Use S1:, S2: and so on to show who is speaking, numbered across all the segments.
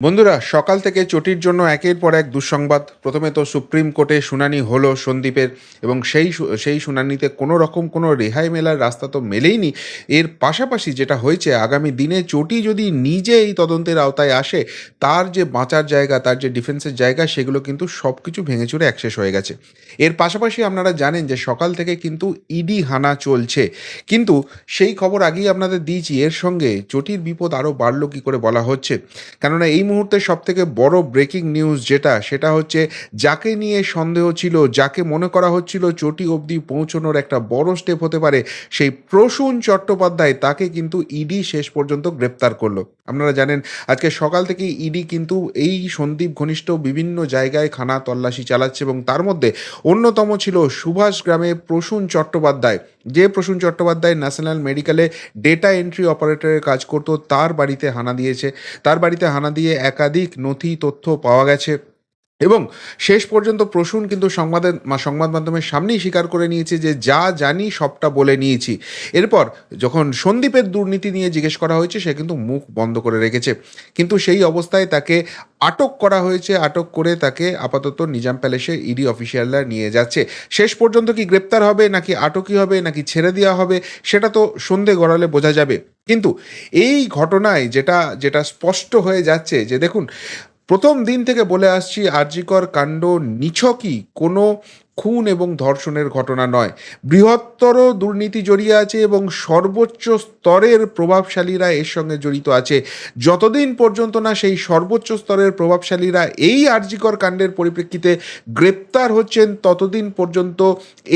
S1: বন্ধুরা, সকাল থেকে চটির জন্য একের পর এক দুঃসংবাদ। প্রথমে তো সুপ্রিম কোর্টে শুনানি হলো সন্দীপের এবং সেই সেই শুনানিতে কোনো রকম কোনো রেহাই মেলার রাস্তা তো মেলেইনি। এর পাশাপাশি যেটা হয়েছে, আগামী দিনে চটি যদি নিজে এই তদন্তের আওতায় আসে, তার যে বাঁচার জায়গা, তার যে ডিফেন্সের জায়গা, সেগুলো কিন্তু সব কিছু ভেঙে চুরে একশেষ হয়ে গেছে। এর পাশাপাশি আপনারা জানেন যে সকাল থেকে কিন্তু ইডি হানা চলছে। কিন্তু সেই খবর আগেই আপনাদের দিয়েছি, এর সঙ্গে চটির বিপদ আরও বাড়লো কী করে বলা হচ্ছে। কেননা এই মুহূর্তে সব থেকে বড় ব্রেকিং নিউজ যেটা, সেটা হচ্ছে যাকে নিয়ে সন্দেহ ছিল, যাকে মনে করা হচ্ছিল চটি অবধি পৌঁছানোর একটা বড় স্টেপ হতে পারে, সেই প্রসূন চট্টোপাধ্যায় তাকে কিন্তু ইডি শেষ পর্যন্ত গ্রেপ্তার করল। আপনারা জানেন, আজকে সকাল থেকে ইডি কিন্তু এই সন্দীপ ঘনিষ্ঠ বিভিন্ন জায়গায় খানা তল্লাশি চালাচ্ছে এবং তার মধ্যে অন্যতম ছিল সুভাষ গ্রামে প্রসূন চট্টোপাধ্যায়। যে প্রসূন চট্টোপাধ্যায় ন্যাশনাল মেডিকেলে ডেটা এন্ট্রি অপারেটরের কাজ করত, তার বাড়িতে হানা দিয়েছে। তার বাড়িতে হানা দিয়ে একাধিক নথি, তথ্য পাওয়া গেছে। এবং শেষ পর্যন্ত প্রসূন কিন্তু সংবাদের সংবাদ মাধ্যমের সামনেই স্বীকার করে নিয়েছে যে যা জানি সবটা বলে নিয়েছি। এরপর যখন সন্দীপের দুর্নীতি নিয়ে জিজ্ঞেস করা হয়েছে, সে কিন্তু মুখ বন্ধ করে রেখেছে। কিন্তু সেই অবস্থায় তাকে আটক করা হয়েছে, আটক করে তাকে আপাতত নিজাম প্যালেসে ইডি অফিসিয়ালরা নিয়ে যাচ্ছে। শেষ পর্যন্ত কি গ্রেপ্তার হবে, নাকি আটকই হবে, নাকি ছেড়ে দেওয়া হবে, সেটা তো সন্ধে গড়ালে বোঝা যাবে। কিন্তু এই ঘটনায় যেটা যেটা স্পষ্ট হয়ে যাচ্ছে যে দেখুন প্রথম দিন থেকে বলে আসছি আরজিকর কাণ্ড নিছকই। কোনো খুন এবং ধর্ষণের ঘটনা নয়। বৃহত্তর দুর্নীতি জড়িয়ে আছে এবং সর্বোচ্চ স্তরের প্রভাবশালীরা এর সঙ্গে জড়িত আছে। যতদিন পর্যন্ত না সেই সর্বোচ্চ স্তরের প্রভাবশালীরা এই আরজিকর কাণ্ডের পরিপ্রেক্ষিতে গ্রেপ্তার হচ্ছেন, ততদিন পর্যন্ত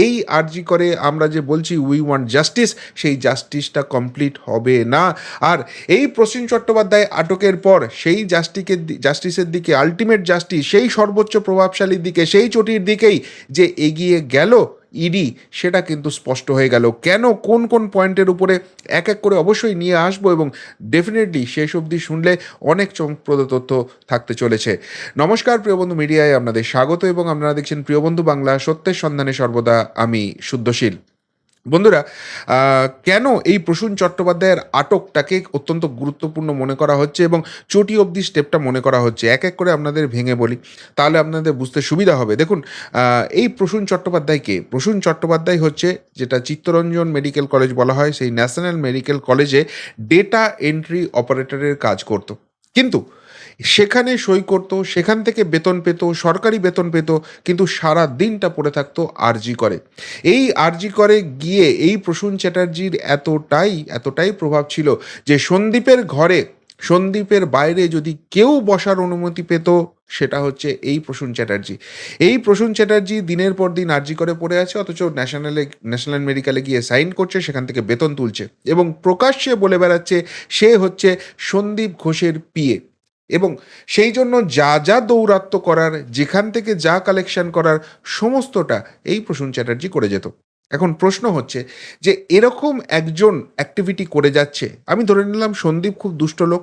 S1: এই আরজিকরে আমরা যে বলছি উই ওয়ান্ট জাস্টিস সেই জাস্টিসটা কমপ্লিট হবে না। আর এই প্রসীন চট্টোপাধ্যায় আটকের পর সেই জাস্টিকের জাস্টিসের দিকে আলটিমেট জাস্টিস সেই সর্বোচ্চ প্রভাবশালীর দিকে, সেই চটির দিকেই যে এগিয়ে গেল ইডি, সেটা কিন্তু স্পষ্ট হয়ে গেল। কেন, কোন কোন পয়েন্টের উপরে এক এক করে অবশ্যই নিয়ে আসব এবং ডেফিনেটলি শেষ অবধি শুনলে অনেক চমকপ্রদ তথ্য থাকতে চলেছে। নমস্কার প্রিয়বন্ধু মিডিয়ায় আপনাদের স্বাগত এবং আপনারা দেখছেন প্রিয়বন্ধু বাংলা সত্যের সন্ধানে সর্বদা আমি শুদ্ধশীল। বন্ধুরা কেন এই প্রসূন চট্টোপাধ্যায়ের আটকটাকে অত্যন্ত গুরুত্বপূর্ণ মনে করা হচ্ছে এবং চটি অবধি স্টেপটা মনে করা হচ্ছে? এক এক করে আপনাদের ভেঙে বলি, তাহলে আপনাদের বুঝতে সুবিধা হবে। দেখুন এই প্রসূন চট্টোপাধ্যায়কে, প্রসূন চট্টোপাধ্যায় হচ্ছে যেটা চিত্তরঞ্জন মেডিকেল কলেজ বলা হয়, সেই ন্যাশনাল মেডিকেল কলেজে ডেটা এন্ট্রি অপারেটরের কাজ করত। কিন্তু সেখানে সই করতো, সেখান থেকে বেতন পেত, সরকারি বেতন পেত, কিন্তু সারা দিনটা পড়ে থাকতো আরজি করে। এই আরজি করে গিয়ে এই প্রসূন চ্যাটার্জির এতটাই এতটাই প্রভাব ছিল যে সন্দীপের ঘরে, সন্দীপের বাইরে যদি কেউ বসার অনুমতি পেত, সেটা হচ্ছে এই প্রসূন চ্যাটার্জি। এই প্রসূন চ্যাটার্জি দিনের পর দিন আর্জি করে পড়ে আছে, অথচ ন্যাশনালে, ন্যাশনাল মেডিকেলে গিয়ে সাইন করছে, সেখান থেকে বেতন তুলছে এবং প্রকাশ্যে বলে বেড়াচ্ছে, সে হচ্ছে সন্দীপ ঘোষের পিএ। এবং সেই জন্য যা যা দৌরাত্ম্য করার, যেখান থেকে যা কালেকশন করার, সমস্তটা এই প্রসূন চ্যাটার্জি করে যেত। এখন প্রশ্ন হচ্ছে যে এরকম একজন অ্যাক্টিভিটি করে যাচ্ছে, আমি ধরে নিলাম সন্দীপ খুব দুষ্ট লোক,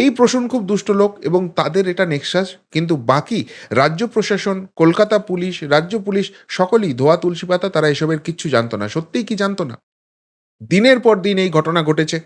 S1: এই প্রসূন খুব দুষ্ট লোক এবং তাদের এটা নেক্সাস, কিন্তু বাকি রাজ্য প্রশাসন, কলকাতা পুলিশ, রাজ্য পুলিশ সকলেই ধোয়া তুলসী পাতা, তারা এসবের কিচ্ছু জানতো না, সত্যিই কি জানতো না? দিনের পর দিন এই ঘটনা ঘটেছে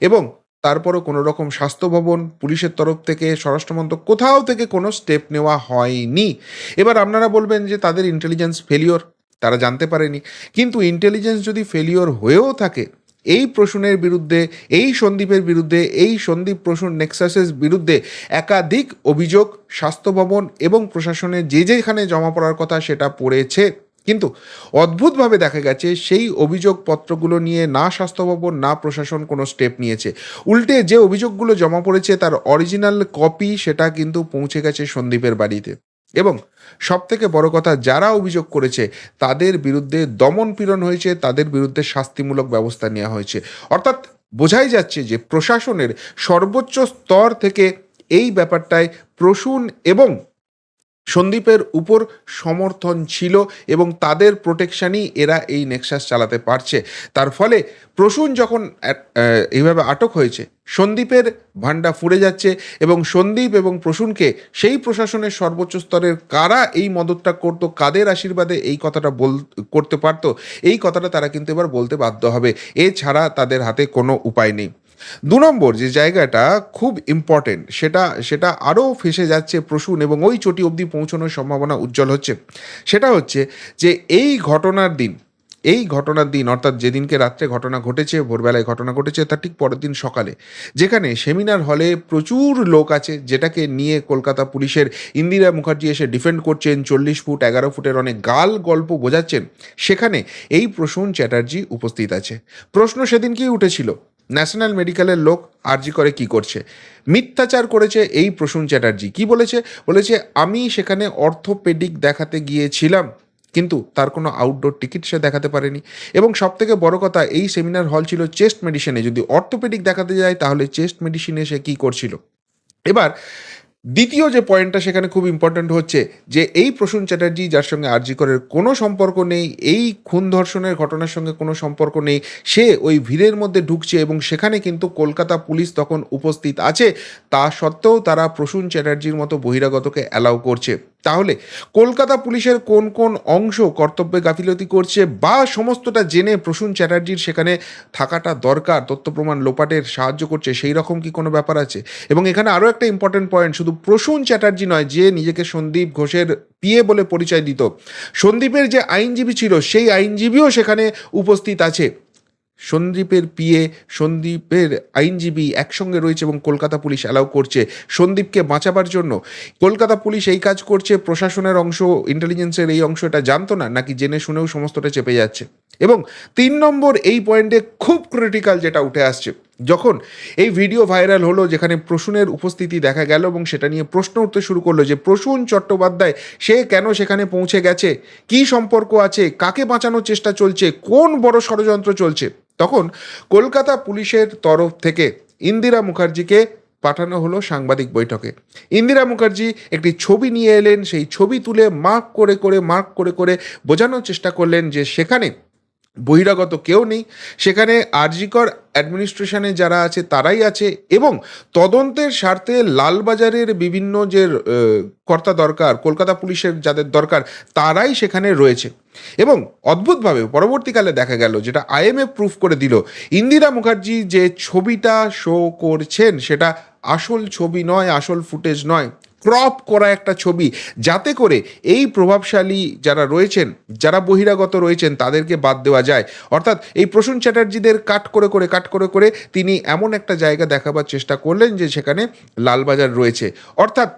S1: এবং তারপরও কোনো রকম স্বাস্থ্য ভবন, পুলিশের তরফ থেকে, স্বরাষ্ট্রমন্ত্রক, কোথাও থেকে কোনো স্টেপ নেওয়া হয়নি। এবার আপনারা বলবেন যে তাদের ইন্টেলিজেন্স ফেলিওর তারা জানতে পারেনি। কিন্তু ইন্টেলিজেন্স যদি ফেলিওর হয়েও থাকে, এই প্রসূনের বিরুদ্ধে, এই সন্দীপের বিরুদ্ধে, এই সন্দীপ প্রসূন নেক্সাসের বিরুদ্ধে একাধিক অভিযোগ, স্বাস্থ্য ভবন এবং প্রশাসনের যে যেখানে জমা পড়ার কথা সেটা পড়েছে। কিন্তু অদ্ভুতভাবে দেখা গেছে সেই অভিযোগপত্রগুলো নিয়ে না স্বাস্থ্য ভবন না প্রশাসন কোনো স্টেপ নিয়েছে। উল্টে যে অভিযোগগুলো জমা পড়েছে তার অরিজিনাল কপি সেটা কিন্তু পৌঁছে গেছে সন্দীপের বাড়িতে। এবং সব থেকে বড় কথা, যারা অভিযোগ করেছে তাদের বিরুদ্ধে দমন পীড়ন হয়েছে, তাদের বিরুদ্ধে শাস্তিমূলক ব্যবস্থা নেওয়া হয়েছে। অর্থাৎ বোঝাই যাচ্ছে যে প্রশাসনের সর্বোচ্চ স্তর থেকে এই ব্যাপারটায় প্রসূন এবং সন্দীপের উপর সমর্থন ছিল এবং তাদের প্রোটেকশানই এরা এই নেক্সাস চালাতে পারছে। তার ফলে প্রসূন যখন এইভাবে আটক হয়েছে, সন্দীপের ভান্ডা ফুরে যাচ্ছে এবং সন্দীপ এবং প্রসূনকে সেই প্রশাসনের সর্বোচ্চ স্তরের কারা এই মদতটা করতো, কাদের আশীর্বাদে এই কথাটা বল, করতে পারতো, এই কথাটা তারা কিন্তু এবার বলতে বাধ্য হবে। এছাড়া তাদের হাতে কোনো উপায় নেই। দু নম্বর যে জায়গাটা খুব ইম্পর্টেন্ট সেটা সেটা আরও ফেসে যাচ্ছে প্রসূন এবং ওই চটি অবধি পৌঁছানোর সম্ভাবনা উজ্জ্বল হচ্ছে। সেটা হচ্ছে যে এই ঘটনার দিন, এই ঘটনার দিন, অর্থাৎ যেদিনকে রাত্রে ঘটনা ঘটেছে, ভোরবেলায় ঘটনা ঘটেছে, তার ঠিক পরের দিন সকালে, যেখানে সেমিনার হলে প্রচুর লোক আছে, যেটাকে নিয়ে কলকাতা পুলিশের ইন্দিরা মুখার্জি এসে ডিফেন্ড করছেন, চল্লিশ ফুট, এগারো ফুটের অনেক গাল গল্প বোঝাচ্ছেন, সেখানে এই প্রসূন চ্যাটার্জি উপস্থিত আছে। প্রশ্ন সেদিন সেদিনকেই উঠেছিল ন্যাশনাল মেডিকেলের লোক আরজি করে কি করছে? মিথ্যাচার করেছে এই প্রসূন চ্যাটার্জি। কি বলেছে? বলেছে, আমি সেখানে অর্থোপেডিক দেখাতে গিয়েছিলাম, কিন্তু তার কোনো আউটডোর টিকিট সে দেখাতে পারেনি। এবং সব থেকে বড় কথা, এই সেমিনার হল ছিল চেস্ট মেডিসিনে যদি অর্থোপেডিক দেখাতে যায়, তাহলে চেস্ট মেডিসিনে সে কী করছিল? এবার দ্বিতীয় যে পয়েন্টটা সেখানে খুব ইম্পর্ট্যান্ট হচ্ছে যে এই প্রসূন চ্যাটার্জি যার সঙ্গে আরজি করের কোনো সম্পর্ক নেই, এই খুন ধর্ষণের ঘটনার সঙ্গে কোনো সম্পর্ক নেই, সে ওই ভিড়ের মধ্যে ঢুকছে এবং সেখানে কিন্তু কলকাতা পুলিশ তখন উপস্থিত আছে। তা সত্ত্বেও তারা প্রসূন চ্যাটার্জির মতো বহিরাগতকে অ্যালাউ করছে। তাহলে কলকাতা পুলিশের কোন কোন অংশ কর্তব্যে গাফিলতি করছে বা সমস্তটা জেনে প্রসূন চ্যাটার্জির সেখানে থাকাটা দরকার, তথ্য প্রমাণ লোপাটের সাহায্য করছে, সেই রকম কি কোনো ব্যাপার আছে? এবং এখানে আরও একটা ইম্পর্টেন্ট পয়েন্ট শুধু প্রসূন চ্যাটার্জি নয়, যে নিজেকে সন্দীপ ঘোষের পিএ বলে পরিচয় দিত। সন্দীপের যে আইনজীবী ছিল, সেই আইনজীবীও সেখানে উপস্থিত আছে। সন্দীপের পিএ, সন্দীপের আইনজীবী একসঙ্গে রয়েছে এবং কলকাতা পুলিশ অ্যালাউ করছে সন্দীপকে বাঁচাবার জন্য। কলকাতা পুলিশ এই কাজ করছে, প্রশাসনের অংশ ইন্টেলিজেন্সের এই অংশ এটা জানতো না, নাকি জেনে শুনেও সমস্তটা চেপে যাচ্ছে। এবং তিন নম্বর এই পয়েন্টে খুব ক্রিটিক্যাল যেটা উঠে আসছে, যখন এই ভিডিও ভাইরাল হলো, যেখানে প্রসূনের উপস্থিতি দেখা গেল এবং সেটা নিয়ে প্রশ্ন উঠতে শুরু করল যে, প্রসূন চট্টোপাধ্যায়, সে কেন সেখানে পৌঁছে গেছে? কি সম্পর্ক আছে? কাকে বাঁচানোর চেষ্টা চলছে? কোন বড় ষড়যন্ত্র চলছে? তখন কলকাতা পুলিশের তরফ থেকে ইন্দিরা মুখার্জিকে পাঠানো হলো সাংবাদিক বৈঠকে। ইন্দিরা মুখার্জি একটি ছবি নিয়ে এলেন, সেই ছবি তুলে মার্ক করে করে, মার্ক করে করে বোঝানোর চেষ্টা করলেন যে সেখানে বহিরাগত কেউ নেই। সেখানে আরজিকর অ্যাডমিনিস্ট্রেশনে যারা আছে, তারাই আছে এবং তদন্তের স্বার্থে লালবাজারের বিভিন্ন যে কর্তা দরকার, কলকাতা পুলিশের যাদের দরকার, তারাই সেখানে রয়েছে। এবং অদ্ভুতভাবে পরবর্তীকালে দেখা গেল, যেটা আইএমএ প্রুফ করে দিল, ইন্দিরা মুখার্জি যে ছবিটা শো করছেন, সেটা আসল ছবি নয়, আসল ফুটেজ নয়। ক্রপ করা একটা ছবি। যাতে করে এই প্রভাবশালী যারা রয়েছেন, যারা বহিরাগত রয়েছেন, তাদেরকে বাদ দেওয়া যায়। অর্থাৎ এই প্রসূন চ্যাটার্জিদের কাট করে করে, কাট করে করে তিনি এমন একটা জায়গা দেখাবার চেষ্টা করলেন যে সেখানে লালবাজার রয়েছে। অর্থাৎ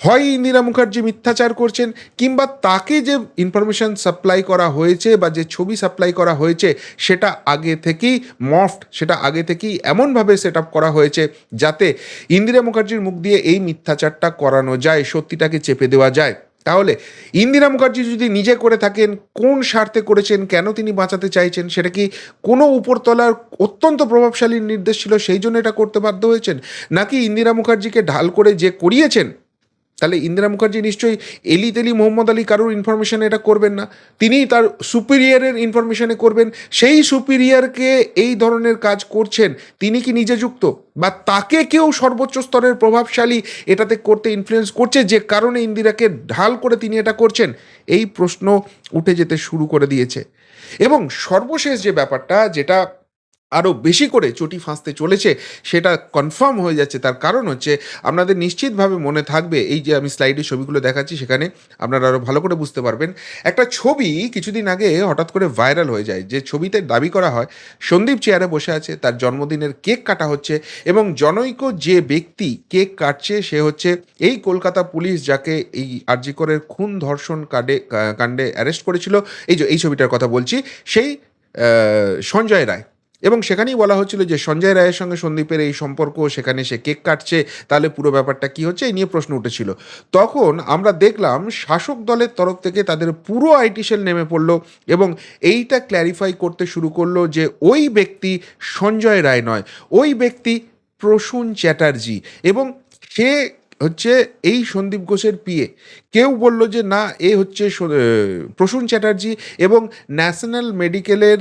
S1: হয় ইন্দিরা মুখার্জি মিথ্যাচার করছেন কিংবা তাকে যে ইনফরমেশন সাপ্লাই করা হয়েছে বা যে ছবি সাপ্লাই করা হয়েছে, সেটা আগে থেকেই মফট সেটা আগে থেকেই এমনভাবে সেট আপ করা হয়েছে যাতে ইন্দিরা মুখার্জির মুখ দিয়ে এই মিথ্যাচারটা করানো যায়, সত্যিটাকে চেপে দেওয়া যায়। তাহলে ইন্দিরা মুখার্জি যদি নিজে করে থাকেন, কোন স্বার্থে করেছেন, কেন তিনি বাঁচাতে চাইছেন, সেটা কি কোনো উপরতলার অত্যন্ত প্রভাবশালী নির্দেশ ছিল, সেই জন্য এটা করতে বাধ্য হয়েছেন? নাকি ইন্দিরা মুখার্জিকে ঢাল করে যে করিয়েছেন তাহলে ইন্দিরা মুখার্জি নিশ্চয়ই এলি তেলি মোহাম্মদ আলী কারোর ইনফরমেশনে এটা করবেন না। তিনিই তার সুপিরিয়রের ইনফরমেশানে করবেন। সেই সুপিরিয়ারকে এই ধরনের কাজ করছেন, তিনি কি নিজে যুক্ত? বা তাকে কেউ সর্বোচ্চ স্তরের প্রভাবশালী এটাতে করতে ইনফ্লুয়েন্স করছে, যে কারণে ইন্দিরাকে ঢাল করে তিনি এটা করছেন? এই প্রশ্ন উঠে যেতে শুরু করে দিয়েছে। এবং সর্বশেষ যে ব্যাপারটা, যেটা আরও বেশি করে চটি ফাঁসতে চলেছে, সেটা কনফার্ম হয়ে যাচ্ছে। তার কারণ হচ্ছে, আপনাদের নিশ্চিতভাবে মনে থাকবে, এই যে আমি স্লাইডে ছবিগুলো দেখাচ্ছি, সেখানে আপনারা আরও ভালো করে বুঝতে পারবেন। একটা ছবি কিছুদিন আগে হঠাৎ করে ভাইরাল হয়ে যায়, যে ছবিতে দাবি করা হয়, সন্দীপ চেয়ারে বসে আছে, তার জন্মদিনের কেক কাটা হচ্ছে এবং জনৈক যে ব্যক্তি কেক কাটছে, সে হচ্ছে এই কলকাতা পুলিশ, যাকে এই আরজিকরের খুন ধর্ষণ কাণ্ডে কাণ্ডে অ্যারেস্ট করেছিল। এই যে, এই ছবিটার কথা বলছি, সেই সঞ্জয় রায়। এবং সেখানেই বলা হচ্ছিল যে সঞ্জয় রায়ের সঙ্গে সন্দীপের এই সম্পর্ক, সেখানে সে কেক কাটছে, তাহলে পুরো ব্যাপারটা কি হচ্ছে এই নিয়ে প্রশ্ন উঠেছিল। তখন আমরা দেখলাম শাসক দলের তরফ থেকে তাদের পুরো আইটি সেল নেমে পড়ল এবং এইটা ক্ল্যারিফাই করতে শুরু করল যে ওই ব্যক্তি সঞ্জয় রায় নয়, ওই ব্যক্তি প্রসূন চ্যাটার্জি এবং সে হচ্ছে এই সন্দীপ ঘোষের পিএ। কেউ বলল যে, না, এ হচ্ছে প্রসূন চ্যাটার্জি এবং ন্যাশনাল মেডিকেলের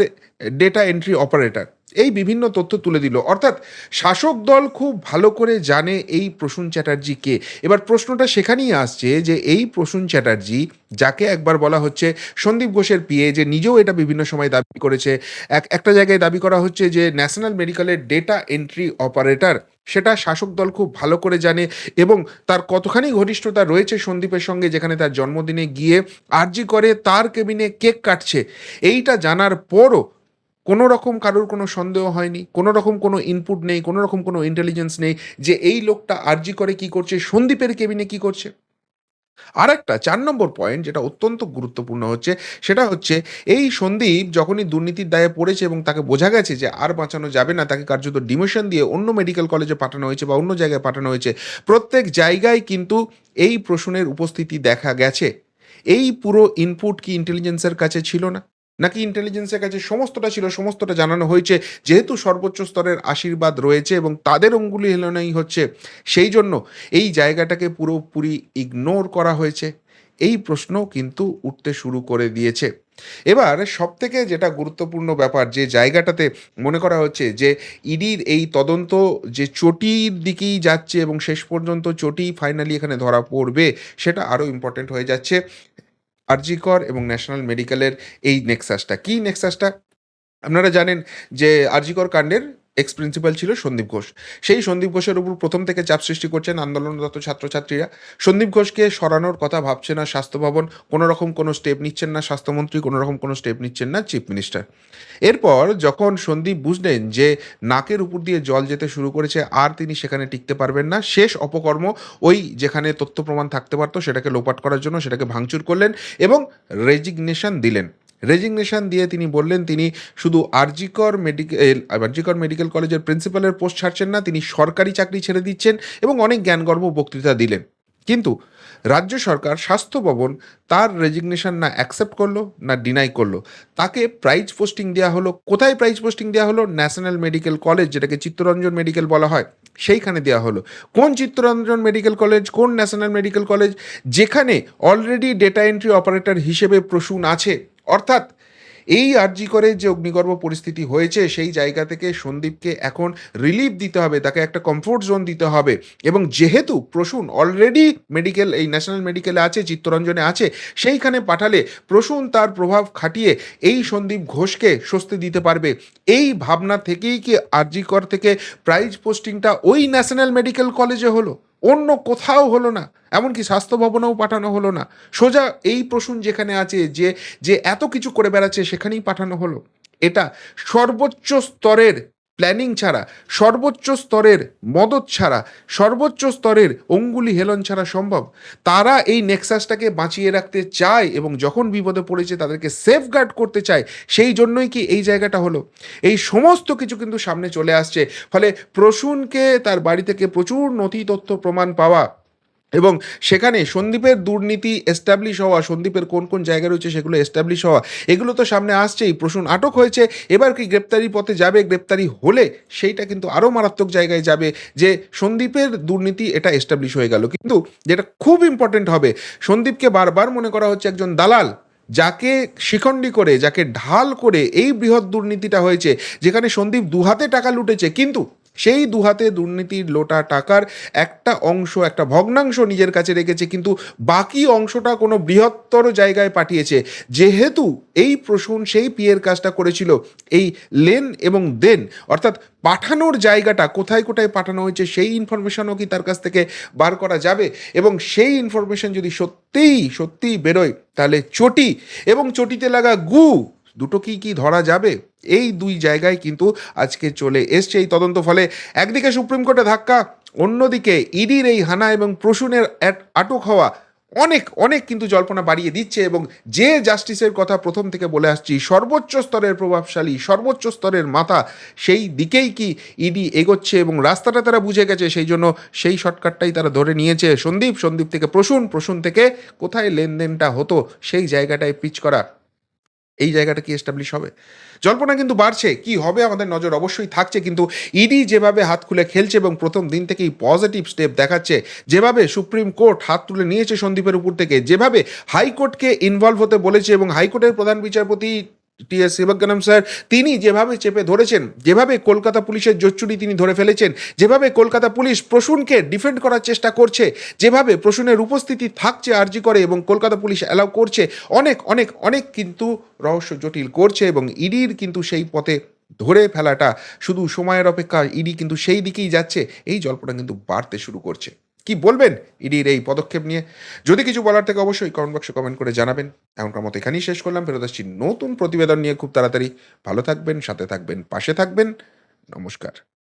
S1: ডেটা এন্ট্রি অপারেটর। এই বিভিন্ন তথ্য তুলে দিল। অর্থাৎ শাসক দল খুব ভালো করে জানে এই প্রসূন চ্যাটার্জি কে। এবার প্রশ্নটা সেখানেই আসছে যে এই প্রসূন চ্যাটার্জি, যাকে একবার বলা হচ্ছে সন্দীপ ঘোষের পিএ, যে নিজেও এটা বিভিন্ন সময় দাবি করেছে, এক, একটা জায়গায় দাবি করা হচ্ছে যে ন্যাশনাল মেডিকেলের ডেটা এন্ট্রি অপারেটর, সেটা শাসক দল খুব ভালো করে জানে এবং তার কতখানি ঘনিষ্ঠতা রয়েছে সন্দীপের সঙ্গে যেখানে তার জন্মদিনে গিয়ে আর্জি করে, তার কেবিনে কেক কাটছে। এইটা জানার পরও কোনো রকম কারোর কোনো সন্দেহ হয়নি, কোনো রকম কোনো ইনপুট নেই, কোনো রকম কোনো ইন্টেলিজেন্স নেই যে এই লোকটা আর্জি করে কি করছে, সন্দীপের কেবিনে কি করছে। আর একটা চার নম্বর পয়েন্ট যেটা অত্যন্ত গুরুত্বপূর্ণ হচ্ছে, সেটা হচ্ছে এই সন্দীপ যখনই দুর্নীতির দায়ে পড়েছে এবং তাকে বোঝা গেছে যে আর বাঁচানো যাবে না, তাকে কার্যত ডিমোশন দিয়ে অন্য মেডিকেল কলেজে পাঠানো হয়েছে বা অন্য জায়গায় পাঠানো হয়েছে, প্রত্যেক জায়গায় কিন্তু এই প্রশ্নের উপস্থিতি দেখা গেছে। এই পুরো ইনপুট কি ইন্টেলিজেন্সের কাছে ছিল না? নাকি ইন্টেলিজেন্সের কাছে সমস্তটা ছিল, সমস্তটা জানানো হয়েছে, যেহেতু সর্বোচ্চ স্তরের আশীর্বাদ রয়েছে এবং তাদের অঙ্গুলি হেলনাই হচ্ছে, সেই জন্য এই জায়গাটাকে পুরোপুরি ইগনোর করা হয়েছে। এই প্রশ্ন কিন্তু উঠতে শুরু করে দিয়েছে। এবার সব থেকে যেটা গুরুত্বপূর্ণ ব্যাপার, যে জায়গাটাতে মনে করা হচ্ছে যে ইডির এই তদন্ত যে চটির দিকেই যাচ্ছে এবং শেষ পর্যন্ত চটি ফাইনালি এখানে ধরা পড়বে, সেটা আরও ইম্পর্টেন্ট হয়ে যাচ্ছে। আরজিকর এবং ন্যাশনাল মেডিকেলের এই নেক্সাসটা। কী নেক্সাসটা? আপনারা জানেন যে আরজিকর কাণ্ডের এক্স প্রিন্সিপাল ছিল সন্দীপ ঘোষ। সেই সন্দীপ ঘোষের উপর প্রথম থেকে চাপ সৃষ্টি করছেন আন্দোলনরত ছাত্রছাত্রীরা। সন্দীপ ঘোষকে সরানোর কথা ভাবছে না স্বাস্থ্য ভবন। কোনো রকম কোনো স্টেপ নিচ্ছেন না স্বাস্থ্যমন্ত্রী কোনো রকম কোনো স্টেপ নিচ্ছেন না চিফ মিনিস্টার এরপর যখন সন্দীপ বুঝলেন যে নাকের উপর দিয়ে জল যেতে শুরু করেছে, আর তিনি সেখানে টিকতে পারবেন না, শেষ অপকর্ম ওই যেখানে তথ্য প্রমাণ থাকতে পারতো, সেটাকে লোপাট করার জন্য সেটাকে ভাঙচুর করলেন এবং রেজিগনেশন দিলেন। রেজিগনেশন দিয়ে তিনি বললেন, তিনি শুধু আরজিকর মেডিকেল আরজিকর মেডিকেল কলেজের প্রিন্সিপালের পোস্ট ছাড়ছেন না, তিনি সরকারি চাকরি ছেড়ে দিচ্ছেন এবং অনেক জ্ঞানগর্ব বক্তৃতা দিলেন। কিন্তু রাজ্য সরকার, স্বাস্থ্য ভবন তার রেজিগনেশন না অ্যাকসেপ্ট করল, না ডিনাই করল। তাকে প্রাইজ পোস্টিং দেওয়া হলো। কোথায় প্রাইজ পোস্টিং দেওয়া হলো? ন্যাশনাল মেডিকেল কলেজ যেটাকে চিত্তরঞ্জন মেডিকেল বলা হয়, সেইখানে দেওয়া হলো। কোন চিত্তরঞ্জন মেডিকেল কলেজ কোন ন্যাশনাল মেডিকেল কলেজ যেখানে অলরেডি ডেটা এন্ট্রি অপারেটর হিসেবে প্রসূন আছে অর্থাৎ এই আর্জি করে যে অগ্নিগর্ভ পরিস্থিতি হয়েছে, সেই জায়গা থেকে সন্দীপকে এখন রিলিফ দিতে হবে, তাকে একটা কমফোর্ট জোন দিতে হবে। এবং যেহেতু প্রসূন অলরেডি মেডিকেল এই ন্যাশনাল মেডিকেলে আছে, চিত্তরঞ্জনে আছে, সেইখানে পাঠালে প্রসূন তার প্রভাব খাটিয়ে এই সন্দীপ ঘোষকে স্বস্তি দিতে পারবে। এই ভাবনা থেকেই কি আরজিকর থেকে প্রাইজ পোস্টিংটা ওই ন্যাশনাল মেডিকেল কলেজে হলো? অন্য কোথাও হলো না, এমনকি স্বাস্থ্য ভবনেও পাঠানো হলো না। সোজা এই প্রসূন যেখানে আছে যে যে এত কিছু করে বেড়াচ্ছে সেখানেই পাঠানো হলো। এটা সর্বোচ্চ স্তরের প্ল্যানিং ছাড়া, সর্বোচ্চ স্তরের মদত ছাড়া, সর্বোচ্চ স্তরের অঙ্গুলি হেলন ছাড়া সম্ভব। তারা এই নেক্সাসটাকে বাঁচিয়ে রাখতে চায় এবং যখন বিপদে পড়েছে তাদেরকে সেফগার্ড করতে চায়, সেই জন্যই কি এই জায়গাটা হলো? এই সমস্ত কিছু কিন্তু সামনে চলে আসছে। ফলে প্রসূনকে তার বাড়ি থেকে প্রচুর নথি তথ্য প্রমাণ পাওয়া এবং সেখানে সন্দীপের দুর্নীতি এস্টাবলিশ হওয়া, সন্দীপের কোন কোন জায়গা রয়েছে সেগুলো এস্টাবলিশ হওয়া, এগুলো তো সামনে আসছেই। প্রসূন, আটক হয়েছে। এবার কি গ্রেপ্তারি পথে যাবে? গ্রেপ্তারি হলে সেইটা কিন্তু আরও মারাত্মক জায়গায় যাবে যে সন্দীপের দুর্নীতি এটা এস্টাবলিশ হয়ে গেল। কিন্তু যেটা খুব ইম্পর্টেন্ট হবে, সন্দীপকে বারবার মনে করা হচ্ছে একজন দালাল, যাকে শিখণ্ডী করে, যাকে ঢাল করে এই বৃহৎ দুর্নীতিটা হয়েছে, যেখানে সন্দীপ দুহাতে টাকা লুটেছে, কিন্তু সেই দুহাতে দুর্নীতির লোটা টাকার একটা অংশ, একটা ভগ্নাংশ নিজের কাছে রেখেছে, কিন্তু বাকি অংশটা কোনো বৃহত্তর জায়গায় পাঠিয়েছে। যেহেতু এই প্রসূন সেই পিয়ের কাজটা করেছিল, এই লেন এবং দেন, অর্থাৎ পাঠানোর জায়গাটা কোথায় কোথায় পাঠানো হয়েছে সেই ইনফরমেশনও কি তার কাছ থেকে বার করা যাবে? এবং সেই ইনফরমেশন যদি সত্যিই সত্যিই বেরোয়, তাহলে চটি এবং চটিতে লাগা গু দুটো কি কি ধরা যাবে? এই দুই জায়গায় কিন্তু আজকে চলে এসছে এই তদন্ত ফলে। একদিকে সুপ্রিম কোর্টে ধাক্কা, অন্যদিকে ইডির এই হানা এবং প্রসূনের আটক হওয়া অনেক অনেক কিন্তু জল্পনা বাড়িয়ে দিচ্ছে এবং যে জাস্টিসের কথা প্রথম থেকে বলে আসছি, সর্বোচ্চ স্তরের প্রভাবশালী, সর্বোচ্চ স্তরের মাথা সেই দিকেই কি ইডি এগোচ্ছে এবং রাস্তাটা তারা বুঝে গেছে, সেই জন্য সেই শর্টকাটটাই তারা ধরে নিয়েছে। সন্দীপ সন্দীপ থেকে প্রসূন প্রসূন থেকে কোথায় লেনদেনটা হতো, সেই জায়গাটায় পিচ করা। এই জায়গাটা কি এস্টাবলিশ হবে? জল্পনা কিন্তু বাড়ছে, কি হবে আমাদের নজর অবশ্যই থাকছে, কিন্তু ইডি যেভাবে হাত খুলে খেলছে এবং প্রথম দিন থেকেই পজিটিভ স্টেপ দেখাচ্ছে, যেভাবে সুপ্রিম কোর্ট হাত তুলে নিয়েছে সন্দীপের উপর থেকে, যেভাবে হাইকোর্টকে ইনভলভ হতে বলেছে এবং হাইকোর্টের প্রধান বিচারপতি টি এস স্যার, তিনি যেভাবে চেপে ধরেছেন, যেভাবে কলকাতা পুলিশের জোচ্চুরি তিনি ধরে ফেলেছেন, যেভাবে কলকাতা পুলিশ প্রসূনকে ডিফেন্ড করার চেষ্টা করছে, যেভাবে প্রসূনের উপস্থিতি থাকছে আর্জি করে এবং কলকাতা পুলিশ অ্যালাউ করছে, অনেক অনেক অনেক কিন্তু রহস্য জটিল করছে এবং ইডির কিন্তু সেই পথে ধরে ফেলাটা শুধু সময়ের অপেক্ষা, ইডি কিন্তু সেই দিকেই যাচ্ছে, এই জল্পনা কিন্তু বাড়তে শুরু করছে। কি বলবেন? ইডির এই পদক্ষেপ নিয়ে। যদি কিছু বলার থেকে অবশ্যই কমেন্ট বক্সে কমেন্ট করে জানাবেন। এমনকার মতো এখানেই শেষ করলাম। ফেরত আসছি নতুন প্রতিবেদন নিয়ে খুব তাড়াতাড়ি। ভালো থাকবেন, সাথে থাকবেন, পাশে থাকবেন। নমস্কার।